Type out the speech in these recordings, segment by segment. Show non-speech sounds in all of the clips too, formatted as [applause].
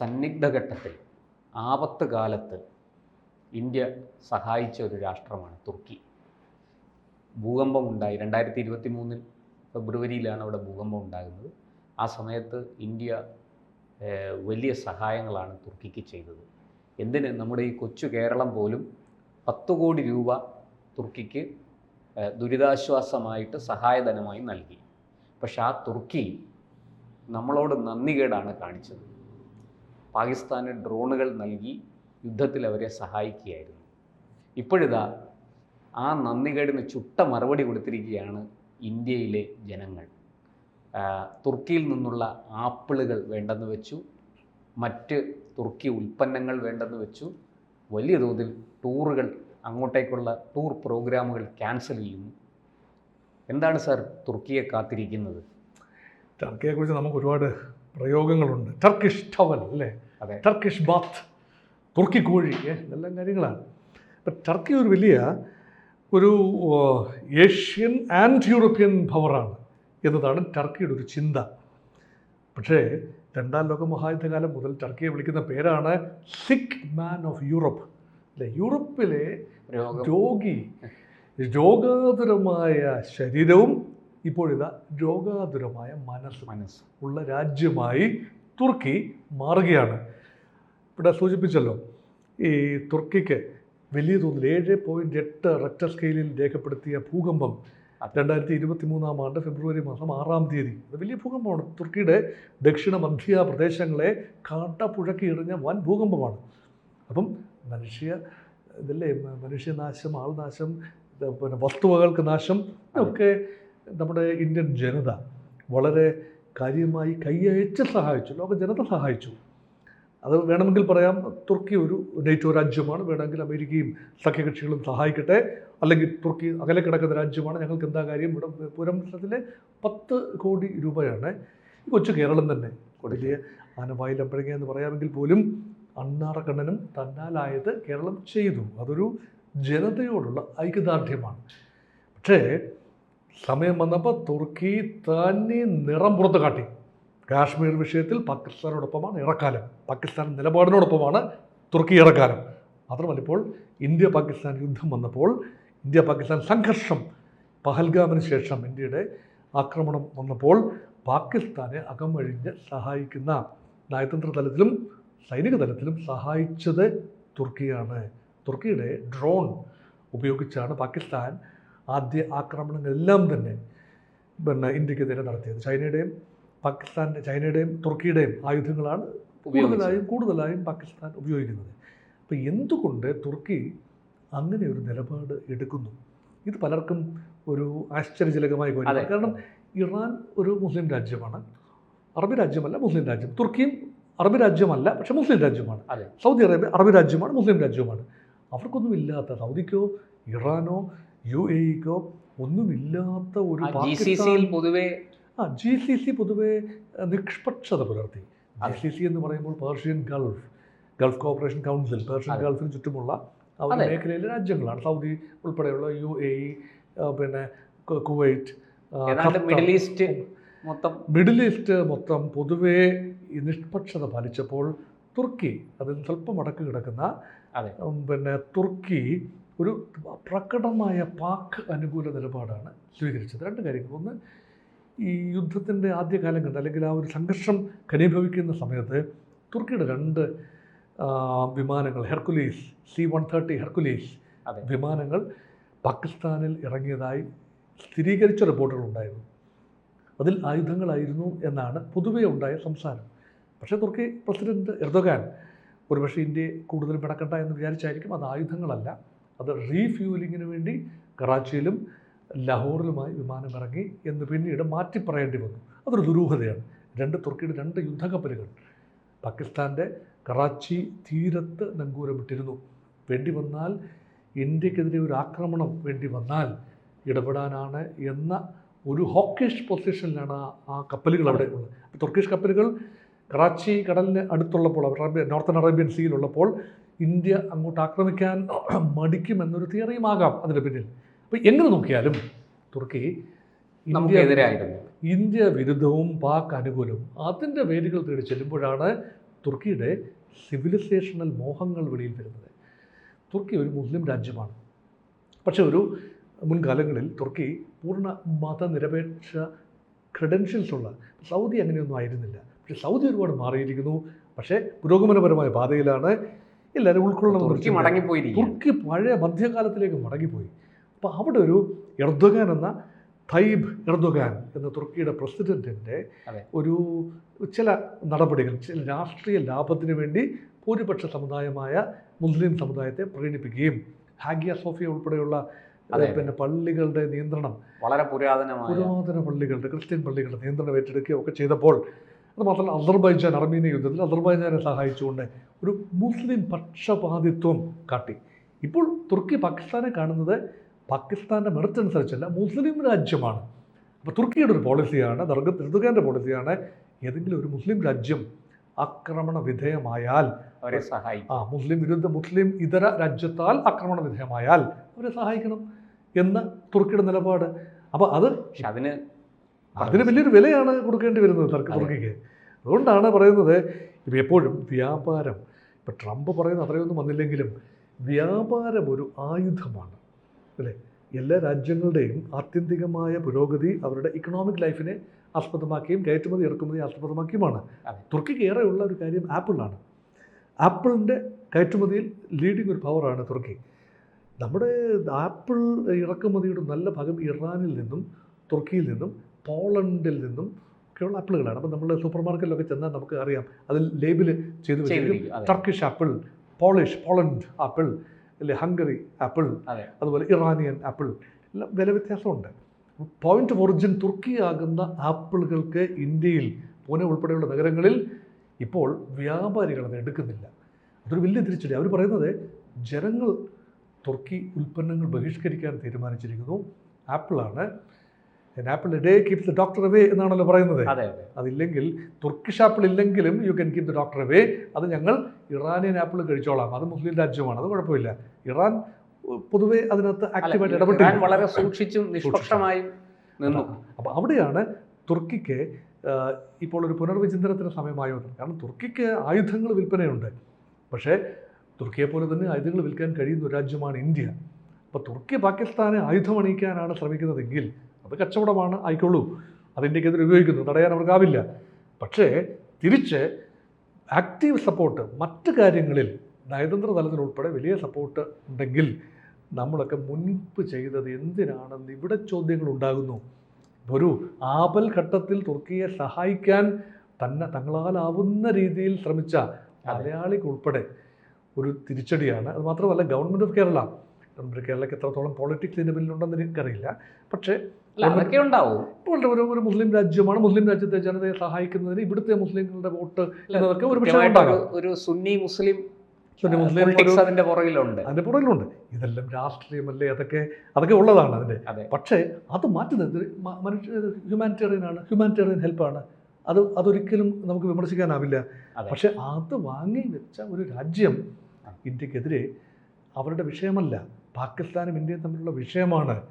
സന്നിഗ്ധ ഘട്ടത്തിൽ ആപത്ത് കാലത്ത് ഇന്ത്യ സഹായിച്ച ഒരു രാഷ്ട്രമാണ് തുർക്കി. ഭൂകമ്പം ഉണ്ടായി രണ്ടായിരത്തി ഇരുപത്തി മൂന്നിൽ ഫെബ്രുവരിയിലാണ് അവിടെ ഭൂകമ്പം ഉണ്ടാകുന്നത് ആ സമയത്ത് ഇന്ത്യ വലിയ സഹായങ്ങളാണ് തുർക്കിക്ക് ചെയ്തത്. എന്തിന്? നമ്മുടെ ഈ കൊച്ചു കേരളം പോലും പത്ത് കോടി രൂപ തുർക്കിക്ക് ദുരിതാശ്വാസമായിട്ട് സഹായധനമായി നൽകി. പക്ഷെ ആ തുർക്കി നമ്മളോട് നന്ദികേടാണ് കാണിച്ചത്. പാകിസ്ഥാന് ഡ്രോണുകൾ നൽകി യുദ്ധത്തിൽ അവരെ സഹായിക്കുകയായിരുന്നു. ഇപ്പോഴിതാ ആ നന്ദികേടിന് ചുട്ട മറുപടി കൊടുത്തിരിക്കുകയാണ് ഇന്ത്യയിലെ ജനങ്ങൾ. തുർക്കിയിൽ നിന്നുള്ള ആപ്പിളുകൾ വേണ്ടെന്ന് വെച്ചു മറ്റ് തുർക്കി ഉൽപ്പന്നങ്ങൾ വേണ്ടെന്ന് വെച്ചു വലിയ തോതിൽ ടൂറുകൾ അങ്ങോട്ടേക്കുള്ള ടൂർ പ്രോഗ്രാമുകൾ ക്യാൻസൽ ചെയ്യുന്നു. എന്താണ് സാർ തുർക്കിയെ കാത്തിരിക്കുന്നത്? ടർക്കിയെക്കുറിച്ച് നമുക്ക് ഒരുപാട് പ്രയോഗങ്ങളുണ്ട്. ടർക്കിഷ് ടവൽ അല്ലേ? ടർക്കിഷ് ബാത്ത് തുർക്കി കോഴി ഇതെല്ലാം കാര്യങ്ങളാണ്. അപ്പം ടർക്കി ഒരു വലിയ ഒരു ഏഷ്യൻ ആൻഡ് യൂറോപ്യൻ പവറാണ് എന്നതാണ് ടർക്കിയുടെ ഒരു ചിന്ത. പക്ഷേ രണ്ടാം ലോക മഹായുദ്ധകാലം മുതൽ ടർക്കിയെ വിളിക്കുന്ന പേരാണ് സിക്ക് മാൻ ഓഫ് യൂറോപ്പ് അല്ലെ? യൂറോപ്പിലെ രോഗി. രോഗാതുരമായ ശരീരവും ഇപ്പോഴിതാ രോഗാതുരമായ മനസ്സ് മനസ്സ്. ഉള്ള രാജ്യമായി തുർക്കി മാറുകയാണ്. ഇവിടെ സൂചിപ്പിച്ചല്ലോ ഈ തുർക്കിക്ക് വലിയ തോതിൽ ഏഴ് പോയിന്റ് എട്ട് റെക്ടർ സ്കെയിലിൽ രേഖപ്പെടുത്തിയ ഭൂകമ്പം രണ്ടായിരത്തി ഇരുപത്തി മൂന്നാം ആണ്ട് ഫെബ്രുവരി മാസം ആറാം തീയതി. അത് വലിയ ഭൂകമ്പമാണ്. തുർക്കിയുടെ ദക്ഷിണ മധ്യ പ്രദേശങ്ങളെ കാട്ടപ്പുഴക്കി എറിഞ്ഞ വൻ ഭൂകമ്പമാണ്. അപ്പം മനുഷ്യ ഇതല്ലേ മനുഷ്യനാശം ആൾനാശം പിന്നെ വസ്തുവകൾക്ക് നാശം ഒക്കെ നമ്മുടെ ഇന്ത്യൻ ജനത വളരെ കാര്യമായി കൈയയച്ച് സഹായിച്ചു. ലോക ജനത സഹായിച്ചു. അത് വേണമെങ്കിൽ പറയാം തുർക്കി ഒരു നെയ്റ്റോ രാജ്യമാണ്. വേണമെങ്കിൽ അമേരിക്കയും സഖ്യകക്ഷികളും സഹായിക്കട്ടെ. അല്ലെങ്കിൽ തുർക്കി അകലെ കിടക്കുന്ന രാജ്യമാണ്. ഞങ്ങൾക്ക് എന്താ കാര്യം? ഇവിടെ പുരംസത്തിലെ പത്ത് കോടി രൂപയാണ് കൊച്ചു കേരളം തന്നെ. വലിയ ആനവായിലമ്പഴങ്ങ എന്ന് പറയാമെങ്കിൽ പോലും അണ്ണാറക്കണ്ണനും തന്നാലായത് കേരളം ചെയ്തു. അതൊരു ജനതയോടുള്ള ഐക്യദാർഢ്യമാണ്. പക്ഷേ സമയം വന്നപ്പോൾ തുർക്കി തന്നെ നിറം പുറത്ത് കാട്ടി. കാശ്മീർ വിഷയത്തിൽ പാകിസ്ഥാനോടൊപ്പമാണ് ഇറക്കാലം. പാകിസ്ഥാൻ നിലപാടിനോടൊപ്പമാണ് തുർക്കി ഇറക്കാലം. മാത്രമല്ല ഇപ്പോൾ ഇന്ത്യ പാകിസ്ഥാൻ യുദ്ധം വന്നപ്പോൾ ഇന്ത്യ പാകിസ്ഥാൻ സംഘർഷം പഹൽഗാമിന് ശേഷം ഇന്ത്യയുടെ ആക്രമണം വന്നപ്പോൾ പാകിസ്ഥാനെ അകം വഴിഞ്ഞ് സഹായിക്കുന്ന നയതന്ത്ര തലത്തിലും സൈനിക തലത്തിലും സഹായിച്ചത് തുർക്കിയാണ്. തുർക്കിയുടെ ഡ്രോൺ ഉപയോഗിച്ചാണ് പാകിസ്ഥാൻ ആദ്യ ആക്രമണങ്ങളെല്ലാം തന്നെ പിന്നെ ഇന്ത്യക്കെതിരെ നടത്തിയത്. ചൈനയുടെയും പാകിസ്ഥാന്റെ ചൈനയുടെയും തുർക്കിയുടെയും ആയുധങ്ങളാണ് കൂടുതലായും കൂടുതലായും പാകിസ്ഥാൻ ഉപയോഗിക്കുന്നത്. അപ്പോൾ എന്തുകൊണ്ട് തുർക്കി അങ്ങനെ ഒരു നിലപാട് എടുക്കുന്നു? ഇത് പലർക്കും ഒരു ആശ്ചര്യജനകമായി പോയി കാരണം ഇറാൻ ഒരു മുസ്ലിം രാജ്യമാണ്. അറബി രാജ്യമല്ല മുസ്ലിം രാജ്യം. തുർക്കിയും അറബി രാജ്യമല്ല പക്ഷേ മുസ്ലിം രാജ്യമാണ്. സൗദി അറേബ്യ അറബി രാജ്യമാണ് മുസ്ലിം രാജ്യവുമാണ് അവർക്കൊന്നും ഇല്ലാത്ത സൗദിക്കോ ഇറാനോ യു എ ഇക്കോ ഒന്നുമില്ലാത്ത ഒരു പൊതുവേ ആ ജി സി സി പൊതുവെ നിഷ്പക്ഷത പുലർത്തി. ജി സി സി എന്ന് പറയുമ്പോൾ Persian Gulf Gulf cooperation council Persian. ഗൾഫിന് ചുറ്റുമുള്ള മേഖലയിലെ രാജ്യങ്ങളാണ്. സൗദി ഉൾപ്പെടെയുള്ള യു എ പിന്നെ കുവൈറ്റ് മിഡിൽ ഈസ്റ്റ് മൊത്തം മിഡിൽ ഈസ്റ്റ് മൊത്തം പൊതുവേ നിഷ്പക്ഷത പാലിച്ചപ്പോൾ തുർക്കി അതിൽ സ്വല്പം അടക്ക് കിടക്കുന്ന അതെ. പിന്നെ തുർക്കി ഒരു പ്രകടമായ പാക് അനുകൂല നിലപാടാണ് സ്വീകരിച്ചത് രണ്ട് കാര്യങ്ങൾ ഒന്ന് ഈ യുദ്ധത്തിന്റെ ആദ്യകാലങ്ങളിൽ അല്ലെങ്കിൽ ആ ഒരു സംഘർഷം ഘനീഭവിക്കുന്ന സമയത്ത് തുർക്കിയുടെ രണ്ട് വിമാനങ്ങൾ Hercules C one thirty Hercules അതെ. വിമാനങ്ങൾ പാകിസ്ഥാനിൽ ഇറങ്ങിയതായി സ്ഥിരീകരിച്ച റിപ്പോർട്ടുകളുണ്ടായിരുന്നു അതിൽ ആയുധങ്ങളായിരുന്നു എന്നാണ് പൊതുവേ ഉണ്ടായ സംസാരം പക്ഷേ തുർക്കി പ്രസിഡന്റ് എർദോഗാൻ ഒരുപക്ഷെ ഇന്ത്യയെ കൂടുതൽ പിണക്കണ്ട എന്ന് വിചാരിച്ചായിരിക്കും. അത് ആയുധങ്ങളല്ല. അത് റീഫ്യൂലിങ്ങിന് വേണ്ടി കറാച്ചിയിലും ലാഹോറിലുമായി വിമാനം ഇറങ്ങി എന്ന് പിന്നീട് മാറ്റി പറയേണ്ടി വന്നു. അതൊരു ദുരൂഹതയാണ്. രണ്ട് തുർക്കിയുടെ രണ്ട് യുദ്ധക്കപ്പലുകൾ പാകിസ്ഥാന്റെ കറാച്ചി തീരത്ത് നങ്കൂരമിട്ടിരുന്നു. വേണ്ടി വന്നാൽ ഇന്ത്യക്കെതിരെ ഒരു ആക്രമണം വേണ്ടി വന്നാൽ ഇടപെടാനാണ് എന്ന ഒരു ഹോക്കിഷ് പൊസിഷനിലാണ് ആ കപ്പലുകൾ അവിടെ ഉള്ളത്. തുർക്കിഷ് കപ്പലുകൾ കറാച്ചി കടലിന് അടുത്തുള്ളപ്പോൾ അറേബ്യ നോർത്തൺ അറേബ്യൻ സീയിലുള്ളപ്പോൾ ഇന്ത്യ അങ്ങോട്ട് ആക്രമിക്കാൻ [clears throat] മടിക്കുമെന്നൊരു തിയറിയും ആകാം അതിന്റെ പിന്നിൽ. അപ്പോൾ എങ്ങനെ നോക്കിയാലും തുർക്കി ഇന്ത്യക്കെതിരായിരുന്നു ഇന്ത്യ വിരുദ്ധവും പാക് അനുകൂലവും അതിന്റെ വേരുകൾ തേടി ചെല്ലുമ്പോഴാണ് തുർക്കിയുടെ സിവിലൈസേഷണൽ മോഹങ്ങൾ വെളിയിൽ വരുന്നത്. തുർക്കി ഒരു മുസ്ലിം രാജ്യമാണ്. പക്ഷേ ഒരു മുൻകാലങ്ങളിൽ തുർക്കി പൂർണ മതനിരപേക്ഷ ക്രെഡൻഷ്യൽസ് ഉള്ള സൗദി അങ്ങനെയൊന്നും ആയിരുന്നില്ല. പക്ഷേ സൗദി ഒരുപാട് മാറിയിരിക്കുന്നു. പക്ഷേ പുരോഗമനപരമായ പാതയിലാണ് എല്ലാവരും ഉൾക്കൊള്ളണം തുർക്കി മടങ്ങിപ്പോയി തുർക്കി പഴയ മധ്യകാലത്തിലേക്ക് മടങ്ങിപ്പോയി. അപ്പോൾ അവിടെ ഒരു എർദോഗാൻ എന്ന തൈബ് എർദോഗാൻ എന്ന തുർക്കിയുടെ പ്രസിഡന്റിന്റെ ഒരു ചില നടപടികൾ ചില രാഷ്ട്രീയ ലാഭത്തിന് വേണ്ടി ഭൂരിപക്ഷ സമുദായമായ മുസ്ലിം സമുദായത്തെ പ്രീണിപ്പിക്കുകയും ഹാഗിയ സോഫിയ ഉൾപ്പെടെയുള്ള അതെ. പിന്നെ പള്ളികളുടെ നിയന്ത്രണം വളരെ പുരാതനമായ പുരാതന പള്ളികളുടെ ക്രിസ്ത്യൻ പള്ളികളുടെ നിയന്ത്രണം ഏറ്റെടുക്കുകയും ഒക്കെ ചെയ്തപ്പോൾ അത് മാത്രമല്ല അസർബൈജാൻ അർമീനിയ യുദ്ധത്തിൽ അസർബൈജാനെ സഹായിച്ചുകൊണ്ട് ഒരു മുസ്ലിം പക്ഷപാതിത്വം കാട്ടി. ഇപ്പോൾ തുർക്കി പാകിസ്ഥാനെ കാണുന്നത് പാകിസ്ഥാന്റെ മെറിറ്റ് അനുസരിച്ചല്ല മുസ്ലിം രാജ്യമാണ്. അപ്പോൾ തുർക്കിയുടെ ഒരു പോളിസിയാണ് ദർഗ എർദുഗാന്റെ പോളിസിയാണ് ഏതെങ്കിലും ഒരു മുസ്ലിം രാജ്യം ആക്രമണ വിധേയമായാൽ അവരെ സഹായിക്കും. ആ മുസ്ലിം വിരുദ്ധ മുസ്ലിം ഇതര രാജ്യത്താൽ ആക്രമണ വിധേയമായാൽ അവരെ സഹായിക്കണം എന്ന തുർക്കിയുടെ നിലപാട്. അപ്പോൾ അത് അതിന് അതിന് വലിയൊരു വിലയാണ് കൊടുക്കേണ്ടി വരുന്നത് തർക്ക. തുർക്കിക്ക്. അതുകൊണ്ടാണ് പറയുന്നത് ഇപ്പം എപ്പോഴും വ്യാപാരം ഇപ്പം ട്രംപ് പറയുന്ന അത്രയൊന്നും വന്നില്ലെങ്കിലും വ്യാപാരം ഒരു ആയുധമാണ് അല്ലേ? എല്ലാ രാജ്യങ്ങളുടെയും ആത്യന്തികമായ പുരോഗതി അവരുടെ ഇക്കണോമിക് ലൈഫിനെ ആസ്പദമാക്കിയും കയറ്റുമതി ഇറക്കുമതി ആസ്പദമാക്കിയുമാണ്. ഏറെ ഉള്ള ഒരു കാര്യം ആപ്പിളാണ് ആപ്പിളിന്റെ കയറ്റുമതിയിൽ ലീഡിങ് ഒരു പവറാണ് തുർക്കി. നമ്മുടെ ആപ്പിൾ ഇറക്കുമതിയുടെ നല്ല ഭാഗം ഇറാനിൽ നിന്നും തുർക്കിയിൽ നിന്നും പോളണ്ടിൽ നിന്നും ഒക്കെയുള്ള ആപ്പിളുകളാണ്. അപ്പം നമ്മൾ സൂപ്പർ മാർക്കറ്റിലൊക്കെ ചെന്നാൽ നമുക്ക് അറിയാം. അതിൽ ലേബിൾ ചെയ്ത് വെച്ചിരിക്കും. Turkish apple Polish Poland apple അല്ലെ ഹംഗറി ആപ്പിൾ അതുപോലെ ഇറാനിയൻ ആപ്പിൾ എല്ലാം വില വ്യത്യാസമുണ്ട്. പോയിന്റ് ഓഫ് ഒറിജിൻ തുർക്കിയാകുന്ന ആപ്പിളുകൾക്ക് ഇന്ത്യയിൽ പൂനെ ഉൾപ്പെടെയുള്ള നഗരങ്ങളിൽ ഇപ്പോൾ വ്യാപാരികൾ അത് എടുക്കുന്നില്ല. അതൊരു വലിയ തിരിച്ചടി. അവർ പറയുന്നത് ജനങ്ങൾ തുർക്കി ഉൽപ്പന്നങ്ങൾ ബഹിഷ്കരിക്കാൻ തീരുമാനിച്ചിരിക്കുന്നു. ആപ്പിളാണ് apple a day keeps the doctor away എന്നാണല്ലോ പറയുന്നത്. അതെ അതെ. അതില്ലെങ്കിൽ തുർക്കിഷ് ആപ്പിൾ ഇല്ലെങ്കിലും you can keep the doctor away അത് ഞങ്ങൾ ഇറാനിയൻ ആപ്പിൾ കഴിച്ചോളാം. അത് മുസ്ലിം രാജ്യമാണ്. അത് കുഴപ്പമില്ല. ഇറാൻ പൊതുവെ അതിനകത്ത് ആക്റ്റീവായിട്ട് ഇറാൻ വളരെ സൂക്ഷിച്ചും നിഷ്പക്ഷമായും നിന്നു. അപ്പോൾ അവിടെയാണ് തുർക്കിക്ക് ഇപ്പോൾ ഒരു പുനർവിചിന്തനത്തിന് സമയമായി വന്നത്. കാരണം തുർക്കിക്ക് ആയുധങ്ങൾ വിൽപ്പനയുണ്ട്. പക്ഷേ തുർക്കിയെ പോലെ തന്നെ ആയുധങ്ങൾ വിൽക്കാൻ കഴിയുന്ന ഒരു രാജ്യമാണ് ഇന്ത്യ. അപ്പോൾ തുർക്കി പാകിസ്ഥാനെ ആയുധം അണിയിക്കാനാണ് ശ്രമിക്കുന്നതെങ്കിൽ അത് കച്ചവടമാണ് ആയിക്കോളൂ. അത് ഇന്ത്യക്കെതിരെ ഉപയോഗിക്കുന്നു തടയാൻ അവർക്കാവില്ല പക്ഷേ തിരിച്ച് ആക്റ്റീവ് സപ്പോർട്ട് മറ്റ് കാര്യങ്ങളിൽ നയതന്ത്ര തലത്തിലുൾപ്പെടെ വലിയ സപ്പോർട്ട് ഉണ്ടെങ്കിൽ നമ്മളൊക്കെ മുൻപ് ചെയ്തത് എന്തിനാണെന്ന് ഇവിടെ ചോദ്യങ്ങൾ ഉണ്ടാകുന്നു. ഒരു ആപൽ ഘട്ടത്തിൽ തുർക്കിയെ സഹായിക്കാൻ തന്നെ തങ്ങളാലാവുന്ന രീതിയിൽ ശ്രമിച്ച മലയാളിക്ക് ഉൾപ്പെടെ ഒരു തിരിച്ചടിയാണ്. അത് മാത്രമല്ല ഗവൺമെന്റ് ഓഫ് കേരള ഗവൺമെന്റ് കേരളക്ക് എത്രത്തോളം പൊളിറ്റിക്സ് ഇതിന്റെ പിന്നിലുണ്ടെന്ന് എനിക്കറിയില്ല. പക്ഷേ അല്ല അതൊക്കെ ഉണ്ടാവും. ഇപ്പോൾ ഒരു ഒരു മുസ്ലിം രാജ്യമാണ്. മുസ്ലിം രാജ്യത്തെ ജനതയെ സഹായിക്കുന്നതിന് ഇവിടുത്തെ മുസ്ലിങ്ങളുടെ വോട്ട് എന്നതൊക്കെ ഒരു ഒരു- സുന്നി മുസ്ലിം അതിന്റെ പുറകിലുണ്ട്. അതിന്റെ പുറകിലുണ്ട്. ഇതെല്ലാം രാഷ്ട്രീയമല്ലേ? അതൊക്കെ അതൊക്കെ ഉള്ളതാണ് അതിന്റെ അതെ. പക്ഷേ അത് മാറ്റുന്നത് മനുഷ്യ ഹ്യൂമാനിറ്റേറിയൻ ആണ്. ഹ്യൂമാനിറ്റേറിയൻ ഹെൽപ്പാണ് അത് അതൊരിക്കലും നമുക്ക് വിമർശിക്കാനാവില്ല. പക്ഷേ അത് വാങ്ങി വെച്ച ഒരു രാജ്യം ഇന്ത്യക്കെതിരെ അവരുടെ വിഷയമല്ല. പാകിസ്ഥാനും ഇന്ത്യയും തമ്മിലുള്ള വിഷയമാണ്.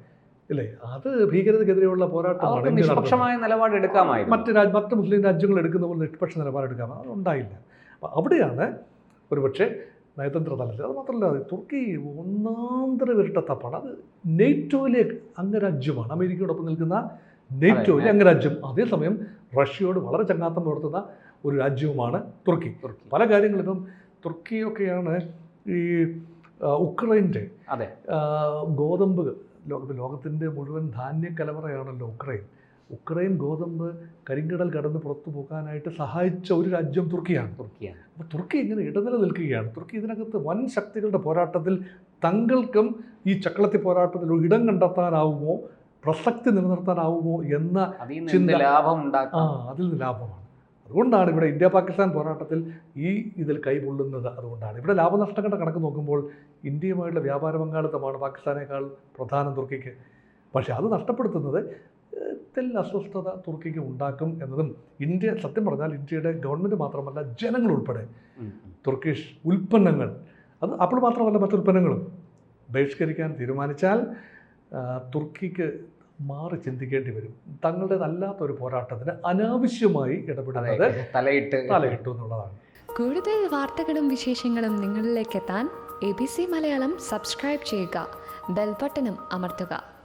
അല്ലേ അത് ഭീകരതക്കെതിരെയുള്ള പോരാട്ടമാണ് നിഷ്പക്ഷമായ നിലപാട് എടുക്കാമായിരുന്നു. മറ്റ് രാജ്യ മറ്റ് മുസ്ലിം രാജ്യങ്ങൾ എടുക്കുന്ന പോലെ നിഷ്പക്ഷ നിലപാടെടുക്കാം. അത് ഉണ്ടായില്ല. അപ്പം അവിടെയാണ് ഒരുപക്ഷെ നയതന്ത്ര തലത്തിൽ അത് മാത്രമല്ല തുർക്കി ഒന്നാന്തര വിരട്ടത്തപ്പാണ്. അത് നെയ്റ്റോയിലെ അംഗരാജ്യമാണ്. അമേരിക്കയോടൊപ്പം നിൽക്കുന്ന നെയ്റ്റോയിലെ. അംഗരാജ്യം. അതേസമയം റഷ്യയോട് വളരെ ചങ്ങാത്തം പുലർത്തുന്ന ഒരു രാജ്യവുമാണ് തുർക്കി. തുർക്കി. പല കാര്യങ്ങളിലും തുർക്കിയൊക്കെയാണ് ഈ ഉക്രൈന്റെ അതെ. ഗോതമ്പുകൾ ഗോതമ്പ് ലോക ലോകത്തിന്റെ മുഴുവൻ ധാന്യ കലവറയാണല്ലോ ഉക്രൈൻ. ഉക്രൈൻ ഗോതമ്പ് കരിങ്കടൽ കടന്ന് പുറത്തു പോകാനായിട്ട് സഹായിച്ച ഒരു രാജ്യം തുർക്കിയാണ്. തുർക്കിയാണ്. അപ്പോൾ തുർക്കി ഇങ്ങനെ ഇടനില നിൽക്കുകയാണ് തുർക്കി ഇതിനകത്ത് വൻ ശക്തികളുടെ പോരാട്ടത്തിൽ തങ്ങൾക്കും ഈ ചക്കളത്തി പോരാട്ടത്തിൽ ഒരു ഇടം കണ്ടെത്താനാവുമോ? പ്രസക്തി നിലനിർത്താനാവുമോ എന്ന ചിന്ത. ലാഭം ആ ഉണ്ടാക്കാം അതിൽ നിന്ന് ലാഭമാണ്. അതുകൊണ്ടാണ് ഇവിടെ ഇന്ത്യ പാകിസ്ഥാൻ പോരാട്ടത്തിൽ ഈ ഇതിൽ കൈകൊള്ളുന്നത് അതുകൊണ്ടാണ് ഇവിടെ ലാഭനഷ്ടങ്ങളുടെ കണക്ക് നോക്കുമ്പോൾ ഇന്ത്യയുമായുള്ള വ്യാപാര പങ്കാളിത്തമാണ് പാകിസ്ഥാനേക്കാൾ പ്രധാനം തുർക്കിക്ക്. പക്ഷേ അത് നഷ്ടപ്പെടുത്തുന്നത് ത്തിൽ അസ്വസ്ഥത തുർക്കിക്ക് ഉണ്ടാക്കും എന്നതും ഇന്ത്യ സത്യം പറഞ്ഞാൽ ഇന്ത്യയുടെ ഗവൺമെന്റ് മാത്രമല്ല ജനങ്ങൾ ഉൾപ്പെടെ. തുർക്കിഷ് ഉൽപ്പന്നങ്ങൾ അത് അപ്പോൾ മാത്രമല്ല മറ്റു ഉൽപ്പന്നങ്ങളും. ബഹിഷ്കരിക്കാൻ തീരുമാനിച്ചാൽ തുർക്കിക്ക് മാറി ചിന്തിക്കേണ്ടി വരും. തങ്ങളുടെ ഒരു പോരാട്ടത്തിന് അനാവശ്യമായി ഇടപെടുന്നത് തലയിട്ട് തലയിട്ടു എന്നുള്ളതാണ്. കൂടുതൽ വാർത്തകളും വിശേഷങ്ങളും നിങ്ങളിലേക്ക് എത്താൻ A B C Malayalam subscribe ചെയ്യുക. ബെൽബട്ടനും അമർത്തുക.